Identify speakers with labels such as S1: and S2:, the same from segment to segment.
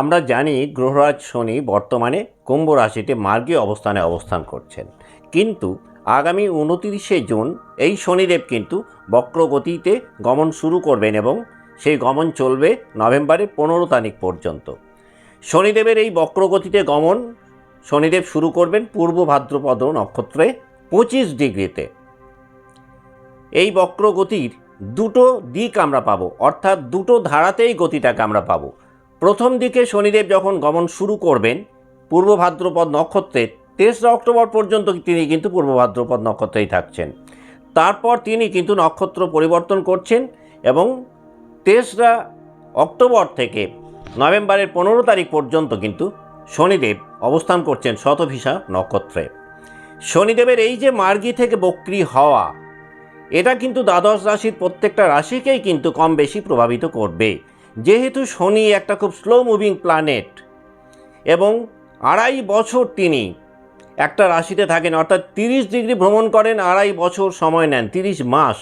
S1: আমরা জানি গ্রহরাজ শনি বর্তমানে কুম্ভ রাশিতে মার্গীয় অবস্থানে অবস্থান করছেন। কিন্তু আগামী উনতিরিশে জুন এই শনিদেব কিন্তু বক্রগতিতে গমন শুরু করবেন এবং সেই গমন চলবে নভেম্বরের পনেরো তারিখ পর্যন্ত। শনিদেবের এই বক্রগতিতে গমন শনিদেব শুরু করবেন পূর্ব ভাদ্রপদ নক্ষত্রে পঁচিশ ডিগ্রিতে। এই বক্রগতির দুটো দিক আমরা পাবো, অর্থাৎ দুটো ধারাতেই গতিটাকে আমরা পাবো। প্রথম দিকে শনিদেব যখন গমন শুরু করবেন, পূর্ব ভাদ্রপদ নক্ষত্রে, তেসরা অক্টোবর পর্যন্ত তিনি কিন্তু পূর্ব ভাদ্রপদ নক্ষত্রেই থাকছেন। তারপর তিনি কিন্তু নক্ষত্র পরিবর্তন করছেন এবং তেসরা অক্টোবর থেকে নভেম্বরের পনেরো তারিখ পর্যন্ত কিন্তু শনিদেব অবস্থান করছেন শতভিসা নক্ষত্রে। শনিদেবের এই যে মার্গী থেকে বক্রি হওয়া, এটা কিন্তু দ্বাদশ রাশির প্রত্যেকটা রাশিকেই কিন্তু কম বেশি প্রভাবিত করবে। যেহেতু শনি একটা খুব স্লো মুভিং প্ল্যানেট এবং আড়াই বছর তিনি একটা রাশিতে থাকেন, অর্থাৎ তিরিশ ডিগ্রি ভ্রমণ করেন, আড়াই বছর সময় নেন, তিরিশ মাস।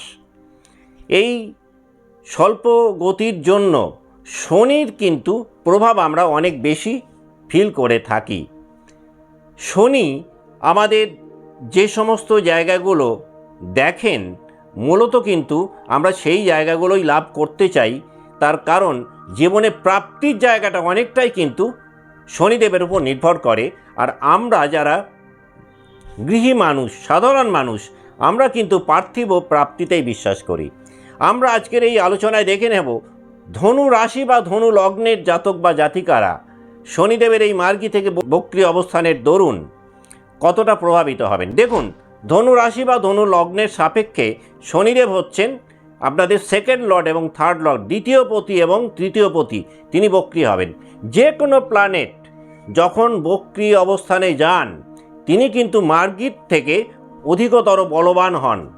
S1: এই স্বল্প গতির জন্য শনির কিন্তু প্রভাব আমরা অনেক বেশি ফিল করে থাকি। শনি আমাদের যে সমস্ত জায়গাগুলো দেখেন, মূলত কিন্তু আমরা সেই জায়গাগুলোই লাভ করতে চাই তার কারণ জীবনে প্রাপ্তির জায়গাটা অনেকটাই কিন্তু শনিদেবের উপর নির্ভর করে। আর আমরা যারা গৃহী মানুষ, সাধারণ মানুষ, আমরা কিন্তু পার্থিব প্রাপ্তিতেই বিশ্বাস করি। আমরা আজকের এই আলোচনায় দেখে নেব, ধনু রাশি বা ধনু লগ্নের জাতক বা জাতিকারা শনিদেবের এই মার্গী থেকে বক্রি অবস্থানের দরুন কতটা প্রভাবিত হবেন? দেখুন, ধনু রাশি বা ধনু লগ্নের সাপেক্ষে শনিদেব হচ্ছেন আপনাদের সেকেন্ড লর্ড এবং থার্ড লর্ড দ্বিতীয় পতি এবং তৃতীয় পতি, তিনি বক্রি হবেন। যে কোনো প্ল্যানেট যখন বক্রি অবস্থানে যান, তিনি কিন্তু মার্গির থেকে অধিকতর বলবান হন।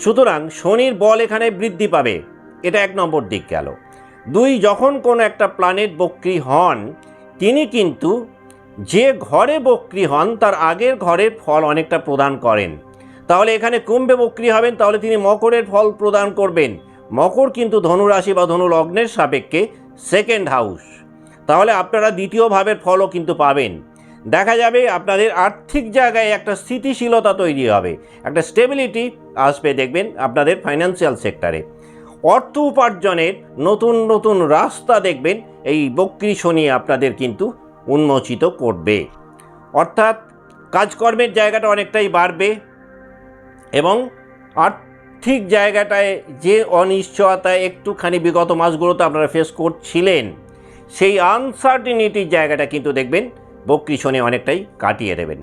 S1: সুতরাং শনির বল এখানে বৃদ্ধি পাবে। এটা এক নম্বর দিক গেল। দুই, যখন কোনো একটা প্ল্যানেট বক্রি হন, তিনি কিন্তু যে ঘরে বক্রি হন, তার আগের ঘরের ফল অনেকটা প্রদান করেন। তাহলে এখানে কুম্ভে বক্রি হবেন, তাহলে তিনি মকরের ফল প্রদান করবেন। মকর কিন্তু ধনুরাশি বা ধনু লগ্নের সাপেক্ষে সেকেন্ড হাউস তাহলে আপনারা দ্বিতীয় ভাবের ফলও কিন্তু পাবেন। দেখা যাবে আপনাদের আর্থিক জায়গায় একটা স্থিতিশীলতা তৈরি হবে, একটা স্টেবিলিটি আসবে, দেখবেন আপনাদের ফাইন্যান্সিয়াল সেক্টরে অর্থ উপার্জনের নতুন নতুন রাস্তা দেখবেন, এই বক্রি শনি আপনাদের কিন্তু উন্মোচিত করবে। অর্থাৎ কাজকর্মের জায়গাটা অনেকটাই বাড়বে এবং আর্থিক জায়গাটায় যে অনিশ্চয়তা একটুখানি বিগত মাসগুলোতে আপনারা ফেস করছিলেন, সেই আনসার্টিনিটির জায়গাটা কিন্তু দেখবেন বক্রি শনি অনেকটাই কাটিয়ে দেবেন।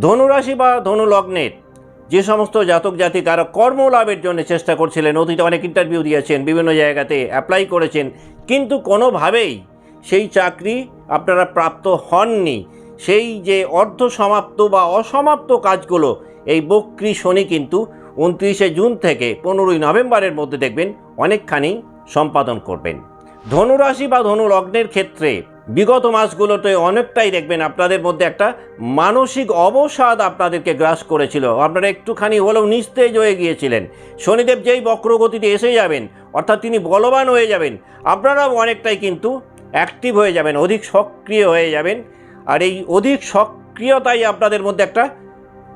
S1: ধনুরাশি বা ধনু লগ্নের যে সমস্ত জাতক জাতিকারা কর্মলাভের জন্য চেষ্টা করছিলেন, অতীতে অনেক ইন্টারভিউ দিয়েছেন, বিভিন্ন জায়গাতে অ্যাপ্লাই করেছেন, কিন্তু কোনোভাবেই সেই চাকরি আপনারা প্রাপ্ত হননি। সেই যে অর্ধ সমাপ্ত বা অসমাপ্ত কাজগুলো এই বক্রি শনি কিন্তু উনত্রিশে জুন থেকে পনেরোই নভেম্বরের মধ্যে দেখবেন অনেকখানি সম্পাদন করবেন। ধনুরাশি বা ধনু লগ্নের ক্ষেত্রে বিগত মাসগুলোতে অনেকটাই দেখবেন আপনাদের মধ্যে একটা মানসিক অবসাদ আপনাদেরকে গ্রাস করেছিল। আপনারা একটুখানি হলেও নিস্তেজ হয়ে গিয়েছিলেন। শনিদেব যেই বক্রগতিতে এসে যাবেন, অর্থাৎ তিনি বলবান হয়ে যাবেন, আপনারাও অনেকটাই কিন্তু অ্যাক্টিভ হয়ে যাবেন, অধিক সক্রিয় হয়ে যাবেন। আর এই অধিক সক্রিয়তাই আপনাদের মধ্যে একটা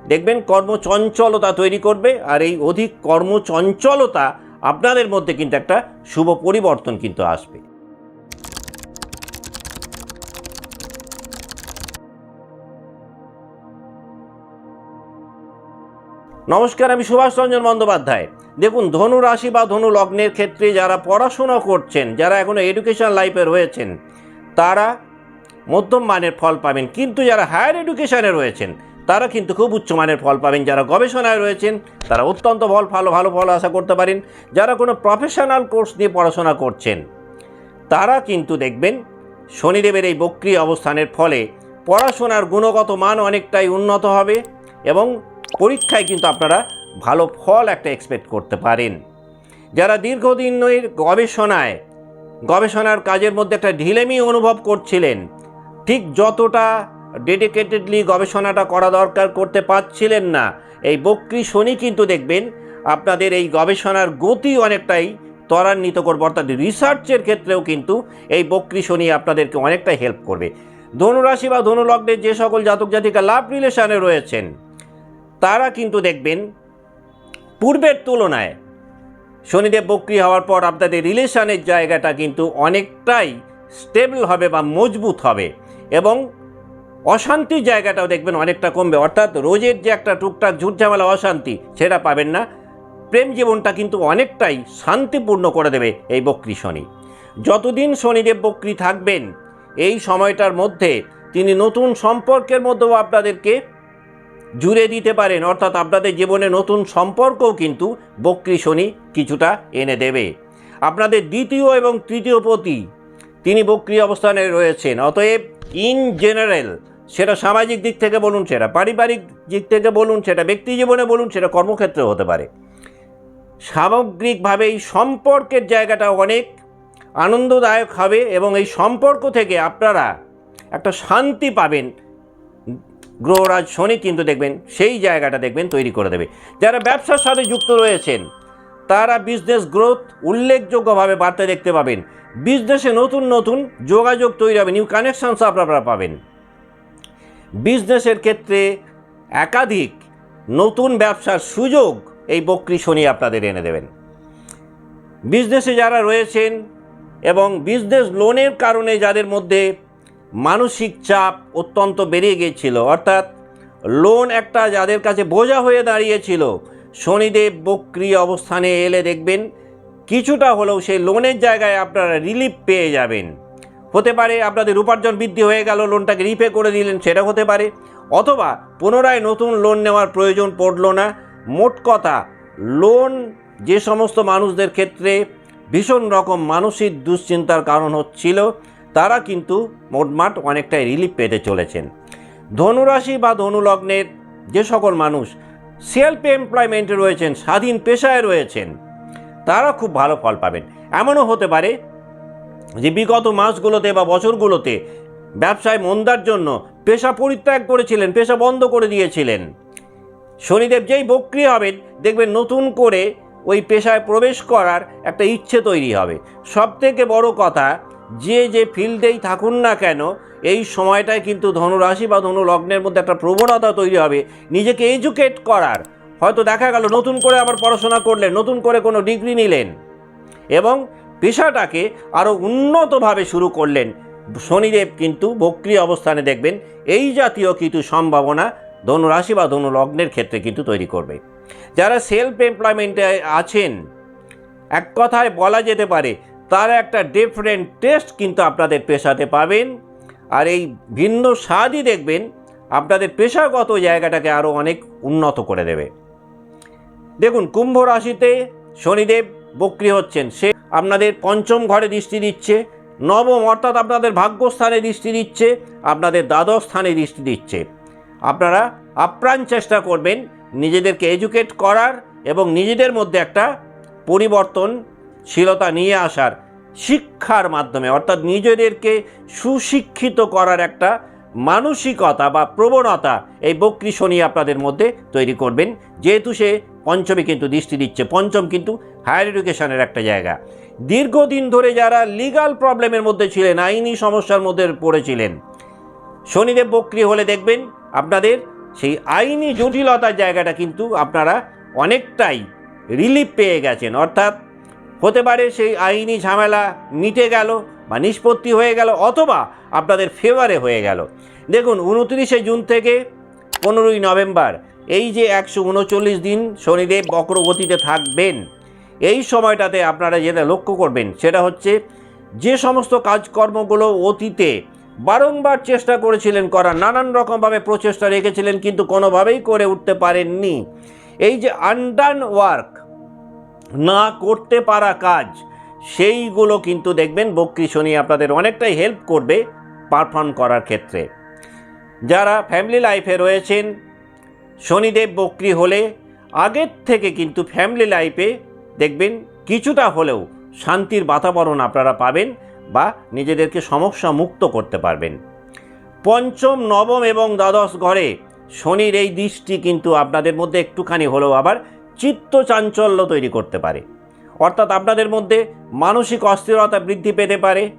S1: দেখবেন কর্মচঞ্চলতা তৈরি করবে আর এই অধিক কর্মচঞ্চলতা আপনাদের মধ্যে কিন্তু একটা শুভ পরিবর্তন কিন্তু আসবে। নমস্কার, আমি সুভাষ রঞ্জন বন্দ্যোপাধ্যায়। দেখুন, ধনু রাশি বা ধনু লগ্নের ক্ষেত্রে যারা পড়াশোনা করছেন, যারা এখনও এডুকেশন লাইফে রয়েছেন, তারা মধ্যম মানের ফল পাবেন। কিন্তু যারা হায়ার এডুকেশনে রয়েছেন তারা কিন্তু খুব উচ্চমানের ফল পাবেন। যারা গবেষণায় রয়েছেন, তারা অত্যন্ত ফল, ভালো ভালো ফল আশা করতে পারেন। যারা কোনো প্রফেশনাল কোর্স নিয়ে পড়াশোনা করছেন, তারা কিন্তু দেখবেন শনিদেবের এই বক্রি অবস্থানের ফলে পড়াশোনার গুণগত মান অনেকটাই উন্নত হবে এবং পরীক্ষায় কিন্তু আপনারা ভালো ফল একটা এক্সপেক্ট করতে পারেন। যারা দীর্ঘদিনের গবেষণায়, গবেষণার কাজের মধ্যে একটা ঢিলেমি অনুভব করছিলেন, ঠিক যতটা ডেডিকেটেডলি গবেষণাটা করা দরকার করতে পারছিলেন না। এই বক্রি শনি কিন্তু দেখবেন, আপনাদের এই গবেষণার গতি অনেকটাই ত্বরান্বিত করবে, অর্থাৎ রিসার্চের ক্ষেত্রেও কিন্তু এই বক্রি শনি আপনাদেরকে অনেকটা হেল্প করবে। ধনুরাশি বা ধনুলগ্নের যে সকল জাতক জাতিকা লাভ রিলেশনে রয়েছেন, তারা কিন্তু দেখবেন, পূর্বের তুলনায় শনিদেব বক্রি হওয়ার পর আপনাদের রিলেশনের জায়গাটা কিন্তু অনেকটাই স্টেবল হবে বা মজবুত হবে এবং অশান্তির জায়গাটাও দেখবেন অনেকটা কমবে। অর্থাৎ রোজের যে একটা টুকটাক ঝুটঝামেলা, অশান্তি, সেটা পাবেন না। প্রেম জীবনটা কিন্তু অনেকটাই শান্তিপূর্ণ করে দেবে এই বক্রি শনি। যতদিন শনিদেব বক্রি থাকবেন, এই সময়টার মধ্যে তিনি নতুন সম্পর্কের মধ্যেও আপনাদেরকে জুড়ে দিতে পারেন। অর্থাৎ আপনাদের জীবনে নতুন সম্পর্কও কিন্তু বক্রি শনি কিছুটা এনে দেবে। আপনাদের দ্বিতীয় এবং তৃতীয় পতি, তিনি বক্রি অবস্থানে রয়েছেন। অতএব ইন জেনারেল সেটা সামাজিক দিক থেকে বলুন, সেটা পারিবারিক দিক থেকে বলুন, সেটা ব্যক্তি জীবনে বলুন, সেটা কর্মক্ষেত্রে হতে পারে। সামগ্রিকভাবে এই সম্পর্কের জায়গাটা অনেক আনন্দদায়ক হবে এবং এই সম্পর্ক থেকে আপনারা একটা শান্তি পাবেন। গ্রহরাজ শনি কিন্তু দেখবেন, সেই জায়গাটা দেখবেন তৈরি করে দেবে। যারা ব্যবসার সাথে যুক্ত রয়েছেন, তারা বিজনেস গ্রোথ উল্লেখযোগ্যভাবে বাড়তে দেখতে পাবেন। বিজনেসে নতুন নতুন যোগাযোগ তৈরি হবে, নিউ কানেকশানস আপনারা পাবেন। বিজনেসের ক্ষেত্রে একাধিক নতুন ব্যবসার সুযোগ এই বক্রি শনি আপনাদের এনে দেবেন। বিজনেসে যারা রয়েছেন এবং বিজনেস লোনের কারণে যাদের মধ্যে মানসিক চাপ অত্যন্ত বেড়ে গিয়েছিল, অর্থাৎ লোন একটা যাদের কাছে বোঝা হয়ে দাঁড়িয়েছিল, শনিদেব বক্রি অবস্থানে এলে দেখবেন কিছুটা হলেও সেই লোনের জায়গায় আপনারা রিলিফ পেয়ে যাবেন। হতে পারে আপনাদের উপার্জন বৃদ্ধি হয়ে গেল লোনটাকে রিপে করে দিলেন, সেটা হতে পারে। অথবা পুনরায় নতুন লোন নেওয়ার প্রয়োজন পড়ল না। মোট কথা লোন যে সমস্ত মানুষদের ক্ষেত্রে ভীষণ রকম মানসিক দুশ্চিন্তার কারণ হচ্ছিল, তারা কিন্তু মোটমাট অনেকটাই রিলিফ পেতে চলেছেন। ধনুরাশি বা ধনুলগ্নের যে সকল মানুষ সেলফ এমপ্লয়মেন্টে রয়েছেন, স্বাধীন পেশায় রয়েছেন, তারা খুব ভালো ফল পাবেন। এমনও হতে পারে যে বিগত মাসগুলোতে বা বছরগুলোতে ব্যবসায় মন্দার জন্য পেশা পরিত্যাগ করেছিলেন, পেশা বন্ধ করে দিয়েছিলেন। শনিদেব যেই বক্রি হবেন, দেখবেন নতুন করে ওই পেশায় প্রবেশ করার একটা ইচ্ছে তৈরি হবে। সব থেকে বড় কথা, যে যে ফিল্ডেই থাকুন না কেন, এই সময়টায় কিন্তু ধনুরাশি বা ধনু লগ্নের মধ্যে একটা প্রবণতা তৈরি হবে, নিজেকে এডুকেট করার। হয়তো দেখা গেল নতুন করে আবার পড়াশোনা করলেন, নতুন করে কোনো ডিগ্রি নিলেন। এবং পেশাটাকে আরও উন্নতভাবে শুরু করলেন। শনিদেব কিন্তু বক্রি অবস্থানে দেখবেন এই জাতীয় কিছু সম্ভাবনা ধনুরাশি বা ধনু লগ্নের ক্ষেত্রে কিন্তু তৈরি করবে। যারা সেলফ এমপ্লয়মেন্টে আছেন, এক কথায় বলা যেতে পারে তার একটা ডিফারেন্ট টেস্ট কিন্তু আপনাদের পেশাতে পাবেন। আর এই ভিন্ন স্বাদই দেখবেন আপনাদের পেশাগত জায়গাটাকে আরও অনেক উন্নত করে দেবে। দেখুন, কুম্ভ রাশিতে শনিদেব বক্রি হচ্ছেন। সে আপনাদের পঞ্চম ঘরে দৃষ্টি দিচ্ছে, নবম অর্থাৎ আপনাদের ভাগ্যস্থানে দৃষ্টি দিচ্ছে, আপনাদের দ্বাদশ স্থানে দৃষ্টি দিচ্ছে। আপনারা আপ্রাণ চেষ্টা করবেন নিজেদেরকে এডুকেট করার এবং নিজেদের মধ্যে একটা পরিবর্তনশীলতা নিয়ে আসার শিক্ষার মাধ্যমে, অর্থাৎ নিজেদেরকে সুশিক্ষিত করার একটা মানসিকতা বা প্রবণতা এই বক্রি শনি আপনাদের মধ্যে তৈরি করবেন। যেহেতু সে পঞ্চমী কিন্তু দৃষ্টি দিচ্ছে, পঞ্চম কিন্তু হায়ার এডুকেশনের একটা জায়গা। দীর্ঘদিন ধরে যারা লিগাল প্রবলেমের মধ্যে ছিলেন, আইনি সমস্যার মধ্যে পড়েছিলেন, শনিদেব বক্রি হলে দেখবেন আপনাদের সেই আইনি জটিলতার জায়গাটা কিন্তু আপনারা অনেকটাই রিলিফ পেয়ে গেছেন। অর্থাৎ হতে পারে সেই আইনি ঝামেলা মিটে গেল বা নিষ্পত্তি হয়ে গেল অথবা আপনাদের ফেভারে হয়ে গেল। দেখুন, উনত্রিশে জুন থেকে পনেরোই নভেম্বর, এই যে একশো উনচল্লিশ দিন শনিদেব বক্রগতিতে থাকবেন এই সময়টাতে আপনারা যেটা লক্ষ্য করবেন, সেটা হচ্ছে যে সমস্ত কাজকর্মগুলো অতীতে বারংবার চেষ্টা করেছিলেন করার, নানান রকমভাবে প্রচেষ্টা রেখেছিলেন, কিন্তু কোনোভাবেই করে উঠতে পারেননি। এই যে আনডান ওয়ার্ক, না করতে পারা কাজ, সেইগুলো কিন্তু দেখবেন বক্রি শনি আপনাদের অনেকটাই হেল্প করবে পারফর্ম করার ক্ষেত্রে। যারা ফ্যামিলি লাইফে রয়েছেন, শনিদেব বক্রি হলে আগের থেকে কিন্তু ফ্যামিলি লাইফে দেখবেন কিছুটা হলেও শান্তির বাতাবরণ আপনারা পাবেন বা নিজেদেরকে সমস্যা মুক্ত করতে পারবেন। পঞ্চম, নবম এবং দ্বাদশ ঘরে শনির এই দৃষ্টি কিন্তু আপনাদের মধ্যে একটুখানি হলেও আবার চিত্ত চাঞ্চল্য তৈরি করতে পারে। অর্থাৎ আপনাদের মধ্যে মানসিক অস্থিরতা বৃদ্ধি পেতে পারে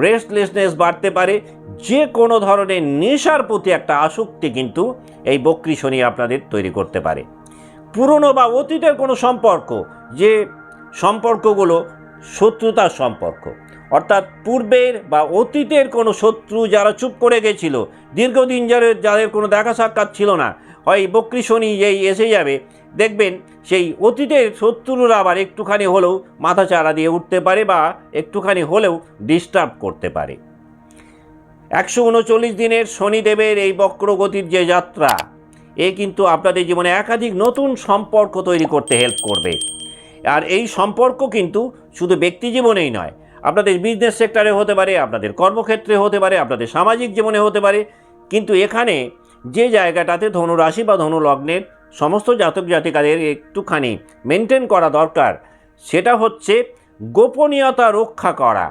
S1: রেস্টলেসনেস বাড়তে পারে যে কোনো ধরনের নেশার প্রতি একটা আসক্তি কিন্তু এই বক্রি শনি আপনাদের তৈরি করতে পারে। পুরনো বা অতীতের কোনো সম্পর্ক যে সম্পর্কগুলো শত্রুতার সম্পর্ক, অর্থাৎ পূর্বের বা অতীতের কোনো শত্রু যারা চুপ করে গেছিল, দীর্ঘদিন যাদের যাদের কোনো দেখা সাক্ষাৎ ছিল না, হয় বক্রি শনি যেই এসে যাবে, দেখবেন সেই অতীতের শত্রুরা আবার একটুখানি হলেও মাথা চারা দিয়ে উঠতে পারে বা একটুখানি হলেও ডিস্টার্ব করতে পারে। একশো উনচল্লিশ দিনের শনিদেবের এই বক্রগতির যে যাত্রা, এ কিন্তু আপনাদের জীবনে একাধিক নতুন সম্পর্ক তৈরি করতে হেল্প করবে। আর এই সম্পর্ক কিন্তু শুধু ব্যক্তি জীবনেই নয়, আপনাদের বিজনেস সেক্টরে হতে পারে, আপনাদের কর্মক্ষেত্রে হতে পারে, আপনাদের সামাজিক জীবনে হতে পারে। কিন্তু এখানে যে জায়গাটাতে ধনুরাশি বা ধনু লগ্নের সমস্ত জাতক জাতিকাদের একটুখানি মেনটেন করা দরকার, সেটা হচ্ছে গোপনীয়তা রক্ষা করা।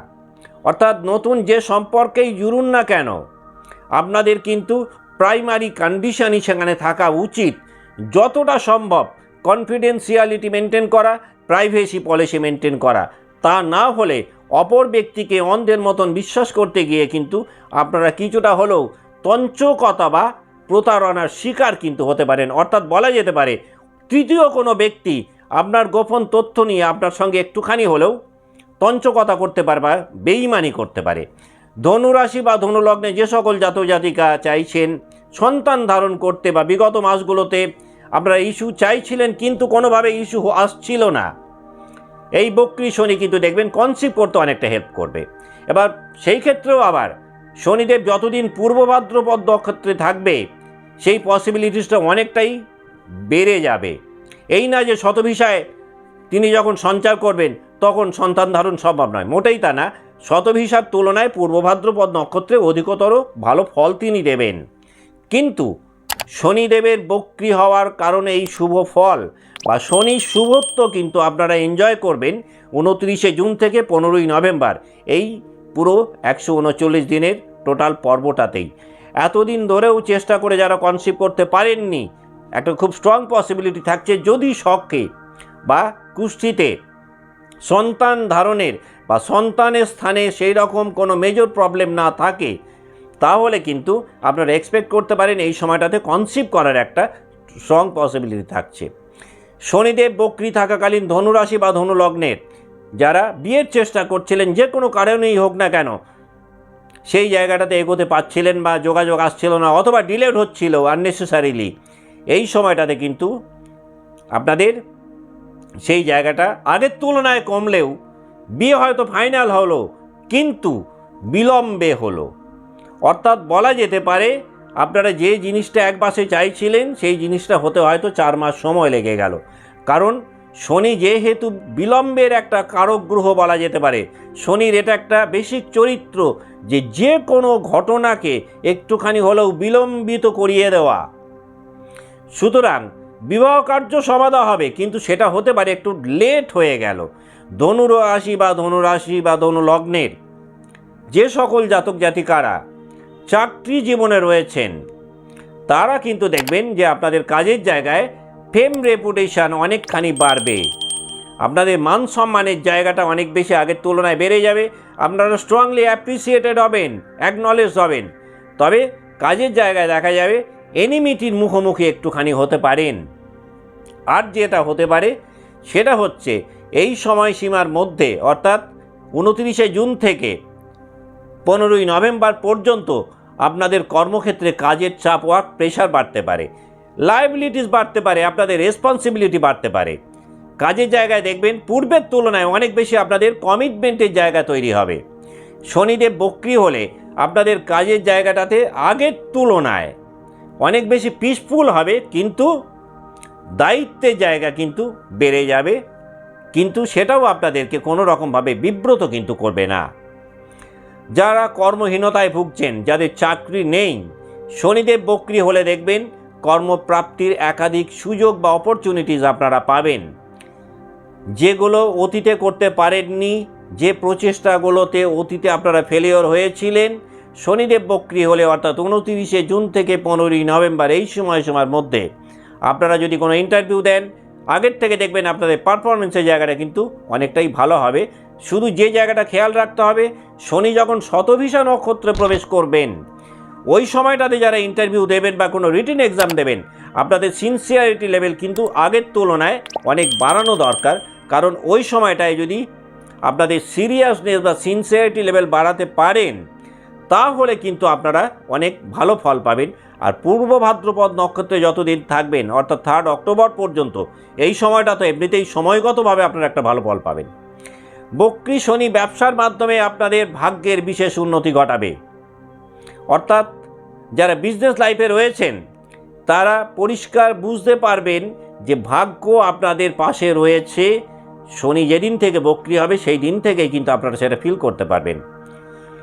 S1: অর্থাৎ নতুন যে সম্পর্কেই জুড়ুন না কেন, আপনাদের কিন্তু প্রাইমারি কন্ডিশনই সেখানে থাকা উচিত, যতটা সম্ভব কনফিডেন্সিয়ালিটি মেনটেন করা প্রাইভেসি পলিসি মেনটেন করা। তা না হলে অপর ব্যক্তিকে অন্ধের মতন বিশ্বাস করতে গিয়ে কিন্তু আপনারা কিছুটা হলেও তঞ্চকতা বা প্রতারণার শিকার কিন্তু হতে পারেন। অর্থাৎ বলা যেতে পারে, তৃতীয় কোনো ব্যক্তি আপনার গোপন তথ্য নিয়ে আপনার সঙ্গে একটুখানি হলেও তঞ্চকতা করতে পারে বা বেইমানি করতে পারে। ধনুরাশি বা ধনুলগ্নে যে সকল জাতক জাতিকা চাইছেন, সন্তান ধারণ করতে বা বিগত মাসগুলোতে আপনারা ইস্যু চাইছিলেন, কিন্তু কোনোভাবে ইস্যু আসছিল না। এই বক্রি শনি কিন্তু দেখবেন কনসিভ করতে অনেকটা হেল্প করবে। এবার সেই ক্ষেত্রেও আবার শনিদেব যতদিন পূর্ব ভাদ্রপদ নক্ষত্রে থাকবে, সেই পসিবিলিটিসটা অনেকটাই বেড়ে যাবে। এই না যে শতভিসায় তিনি যখন সঞ্চার করবেন, তখন সন্তান ধারণ সম্ভব নয়। মোটেই তা না, শতভিসার তুলনায় পূর্ব ভাদ্রপদ নক্ষত্রে অধিকতর ভালো ফল তিনি দেবেন। কিন্তু শনিদেবের বক্রি হওয়ার কারণে এই শুভ ফল বা শনি শুভত্ব কিন্তু আপনারা এনজয় করবেন উনত্রিশে জুন থেকে পনেরোই নভেম্বর। এই পুরো একশো উনচল্লিশ দিনের টোটাল পর্বটাতেই। এতদিন ধরেও চেষ্টা করে যারা কনসিভ করতে পারেননি, একটা খুব স্ট্রং পসিবিলিটি থাকছে যদি শখে বা কুষ্ঠিতে সন্তান ধারণের বা সন্তানের স্থানে সেই রকম কোনো মেজর প্রবলেম না থাকে তাহলে কিন্তু আপনারা এক্সপেক্ট করতে পারেন এই সময়টাতে কনসিভ করার একটা স্ট্রং পসিবিলিটি থাকছে। শনিদেব, বক্রি থাকাকালীন ধনুরাশি বা ধনুলগ্নের, যারা বিয়ের চেষ্টা করছিলেন, যে কোনো কারণেই হোক না কেন, সেই জায়গাটাতে এগোতে পারছিলেন বা যোগাযোগ আসছিল না অথবা ডিলেড হচ্ছিল আননেসেসারিলি এই সময়টাতে কিন্তু আপনাদের সেই জায়গাটা আগের তুলনায় কমলেও, বিয়ে হয়তো ফাইনাল হলো, কিন্তু বিলম্বে হলো। অর্থাৎ বলা যেতে পারে আপনারা যে জিনিসটা এক মাসে চাইছিলেন, সেই জিনিসটা হতে হয়তো চার মাস সময় লেগে গেল। কারণ শনি যেহেতু বিলম্বের একটা কারক গ্রহ বলা যেতে পারে, শনির এটা একটা বেসিক চরিত্র যে যে কোনো ঘটনাকে একটুখানি হলেও বিলম্বিত করিয়ে দেওয়া। সুতরাং বিবাহ কার্য সমাধা হবে, কিন্তু সেটা হতে পারে একটু লেট হয়ে গেল। ধনুরাশি বা ধনুরাশি বা ধনু লগ্নের যে সকল জাতক জাতিকারা চাকরি জীবনে রয়েছেন। তারা কিন্তু দেখবেন যে আপনাদের কাজের জায়গায় ফেম রেপুটেশন অনেকখানি বাড়বে। আপনাদের মান সম্মানের জায়গাটা অনেক বেশি আগের তুলনায় বেড়ে যাবে। আপনারা স্ট্রংলি অ্যাপ্রিসিয়েটেড হবেন অ্যাকনলেজ হবেন। তবে কাজের জায়গায় দেখা যাবে এনিমিটির মুখোমুখি একটুখানি হতে পারেন। আর যেটা হতে পারে, সেটা হচ্ছে এই সময়সীমার মধ্যে, অর্থাৎ উনত্রিশে জুন থেকে পনেরোই নভেম্বর পর্যন্ত আপনাদের কর্মক্ষেত্রে কাজের চাপ ওয়ার্ক প্রেশার বাড়তে পারে। লাইবিলিটিস বাড়তে পারে, আপনাদের রেসপন্সিবিলিটি বাড়তে পারে। কাজের জায়গায় দেখবেন, পূর্বের তুলনায় অনেক বেশি আপনাদের কমিটমেন্টের জায়গা তৈরি হবে। শনিদেব বক্রি হলে আপনাদের কাজের জায়গাটাতে আগের তুলনায় অনেক বেশি পিসফুল হবে, কিন্তু দায়িত্বের জায়গা কিন্তু বেড়ে যাবে, কিন্তু সেটাও আপনাদেরকে কোনো রকমভাবে বিব্রত কিন্তু করবে না। যারা কর্মহীনতায় ভুগছেন, যাদের চাকরি নেই, শনিদেব বক্রি হলে দেখবেন কর্মপ্রাপ্তির একাধিক সুযোগ বা অপরচুনিটিস আপনারা পাবেন। যেগুলো অতীতে করতে পারেননি, যে প্রচেষ্টাগুলোতে অতীতে আপনারা ফেলিওর হয়েছিলেন, শনিদেব বক্রি হলে অর্থাৎ উনতিরিশে জুন থেকে পনেরোই নভেম্বর এই সময় সময়ের মধ্যে আপনারা যদি কোনো ইন্টারভিউ দেন, আগের থেকে দেখবেন আপনাদের পারফরমেন্সের জায়গাটা কিন্তু অনেকটাই ভালো হবে। শুধু যে জায়গাটা খেয়াল রাখতে হবে, শনি যখন শতভিষা নক্ষত্রে প্রবেশ করবেন, ওই সময়টাতে যারা ইন্টারভিউ দেবেন বা কোনো রিটিন এক্সাম দেবেন, আপনাদের সিনসিয়ারিটি লেভেল কিন্তু আগের তুলনায় অনেক বাড়ানো দরকার। কারণ ওই সময়টায় যদি আপনাদের সিরিয়াসনেস বা সিনসিয়ারিটি লেভেল বাড়াতে পারেন, তাহলে কিন্তু আপনারা অনেক ভালো ফল পাবেন। আর পূর্ব ভাদ্রপদ নক্ষত্রে যতদিন থাকবেন, অর্থাৎ থার্ড অক্টোবর পর্যন্ত, এই সময়টা তো এমনিতেই সময়গতভাবে আপনারা একটা ভালো ফল পাবেন। বক্রি শনি ব্যবসার মাধ্যমে আপনাদের ভাগ্যের বিশেষ উন্নতি ঘটাবে। অর্থাৎ যারা বিজনেস লাইফে রয়েছেন, তারা পরিষ্কার বুঝতে পারবেন যে ভাগ্য আপনাদের পাশে রয়েছে। শনি যেদিন থেকে বক্রি হবে, সেই দিন থেকেই কিন্তু আপনারা সেটা ফিল করতে পারবেন।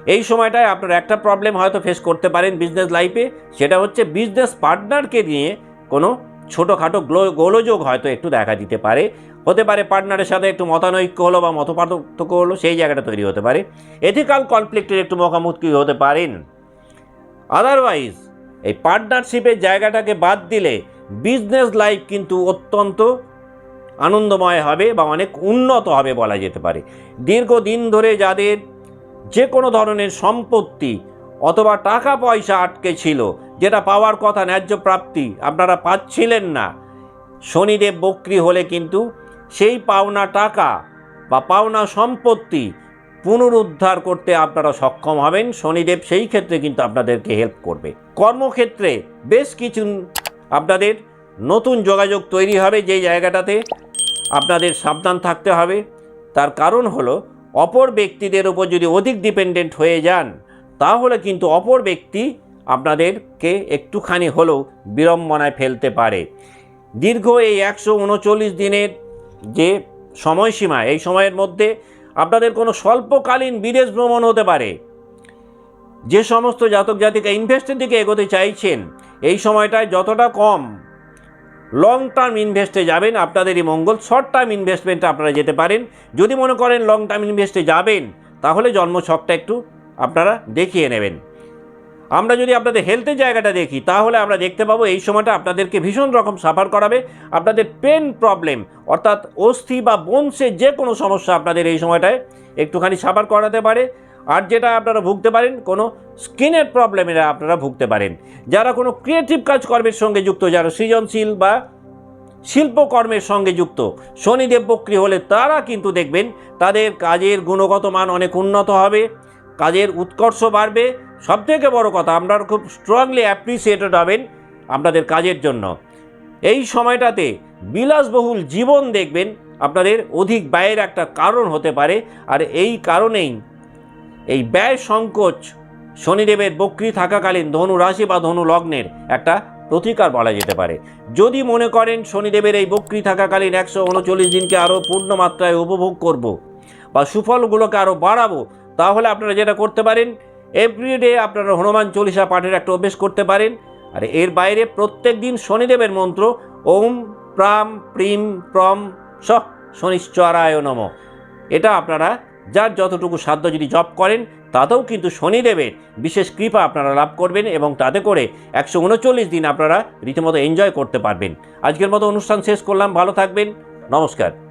S1: এই সময়টায় আপনারা একটা প্রবলেম হয়তো ফেস করতে পারেন বিজনেস লাইফে সেটা হচ্ছে বিজনেস পার্টনারকে নিয়ে কোনো ছোটোখাটো গ্লো, গোলযোগ হয়তো একটু দেখা দিতে পারে। হতে পারে পার্টনারের সাথে একটু মতানৈক্য হলো বা মতপার্থক্য হলো, সেই জায়গাটা তৈরি হতে পারে। এথিক্যাল কনফ্লিক্টের একটু মুখোমুখি হতে পারেন। আদারওয়াইজ এই পার্টনারশিপের জায়গাটাকে বাদ দিলে বিজনেস লাইফ কিন্তু অত্যন্ত আনন্দময় হবে বা অনেক উন্নত হবে বলা যেতে পারে। দীর্ঘদিন ধরে যাদের যে কোনো ধরনের সম্পত্তি অথবা টাকা পয়সা আটকে ছিল যেটা পাওয়ার কথা ন্যায্য প্রাপ্তি, আপনারা পাচ্ছিলেন না। শনিদেব বক্রি হলে কিন্তু সেই পাওনা টাকা বা পাওনা সম্পত্তি পুনরুদ্ধার করতে আপনারা সক্ষম হবেন। শনিদেব সেই ক্ষেত্রে কিন্তু আপনাদেরকে হেল্প করবে। কর্মক্ষেত্রে বেশ কিছু আপনাদের নতুন যোগাযোগ তৈরি হবে যেই জায়গাটাতে আপনাদের সাবধান থাকতে হবে। তার কারণ হলো, অপর ব্যক্তিদের উপর যদি অধিক ডিপেন্ডেন্ট হয়ে যান, তাহলে কিন্তু অপর ব্যক্তি আপনাদেরকে একটুখানি হলেও বিড়ম্বনায় ফেলতে পারে। দীর্ঘ এই একশো উনচল্লিশ দিনের যে সময়সীমা, এই সময়ের মধ্যে আপনাদের কোনো স্বল্পকালীন বিদেশ ভ্রমণ হতে পারে। যে সমস্ত জাতক জাতিকা ইনভেস্টের দিকে এগোতে চাইছেন, এই সময়টায় যতটা কম লং টার্ম ইনভেস্টে যাবেন, আপনাদেরই মঙ্গল শর্ট টার্ম ইনভেস্টমেন্টে আপনারা যেতে পারেন। যদি মনে করেন লং টার্ম ইনভেস্টে যাবেন, তাহলে জন্মছকটা একটু আপনারা দেখিয়ে নেবেন। আমরা যদি আপনাদের হেলথের জায়গাটা দেখি, তাহলে আমরা দেখতে পাবো এই সময়টা আপনাদেরকে ভীষণ রকম সাফার করাবে। আপনাদের পেন প্রবলেম অর্থাৎ অস্থি বা বংশের যে কোনো সমস্যা আপনাদের এই সময়টায় একটুখানি সাফার করাতে পারে। আর যেটা আপনারা ভুগতে পারেন, কোনো স্কিনের প্রবলেমেরা আপনারা ভুগতে পারেন। যারা কোনো ক্রিয়েটিভ কাজকর্মের সঙ্গে যুক্ত, যারা সৃজনশীল বা শিল্পকর্মের সঙ্গে যুক্ত, শনিদেব বক্রি হলে তারা কিন্তু দেখবেন তাদের কাজের গুণগত মান অনেক উন্নত হবে। কাজের উৎকর্ষ বাড়বে। সবথেকে বড় কথা আপনারা খুব স্ট্রংলি অ্যাপ্রিসিয়েটেড হবেন আপনাদের কাজের জন্য। এই সময়টাতে বিলাসবহুল জীবন দেখবেন, আপনাদের অধিক ব্যয়ের একটা কারণ হতে পারে। আর এই কারণেই এই ব্যয় সংকোচ, শনিদেবের বক্রি থাকাকালীন ধনু রাশি বা ধনু লগ্নের একটা প্রতিকার বলা যেতে পারে। যদি মনে করেন শনিদেবের এই বক্রি থাকাকালীন একশো উনচল্লিশ দিনকে আরও পূর্ণ মাত্রায় উপভোগ করব বা সুফলগুলোকে আরও বাড়াবো তাহলে আপনারা যেটা করতে পারেন এভরিডে আপনারা হনুমান চল্লিশা পাঠের একটা অভ্যেস করতে পারেন। আর এর বাইরে প্রত্যেক দিন শনিদেবের মন্ত্র, ওম প্রাম প্রিম প্রম স শনিশ্চরায় নম। এটা আপনারা যার যতটুকু সাধ্য যদি জপ করেন, তাতেও কিন্তু শনিদেবের বিশেষ কৃপা আপনারা লাভ করবেন এবং তাতে করে একশো উনচল্লিশ দিন আপনারা রীতিমতো এনজয় করতে পারবেন। আজকের মতো অনুষ্ঠান শেষ করলাম, ভালো থাকবেন, নমস্কার।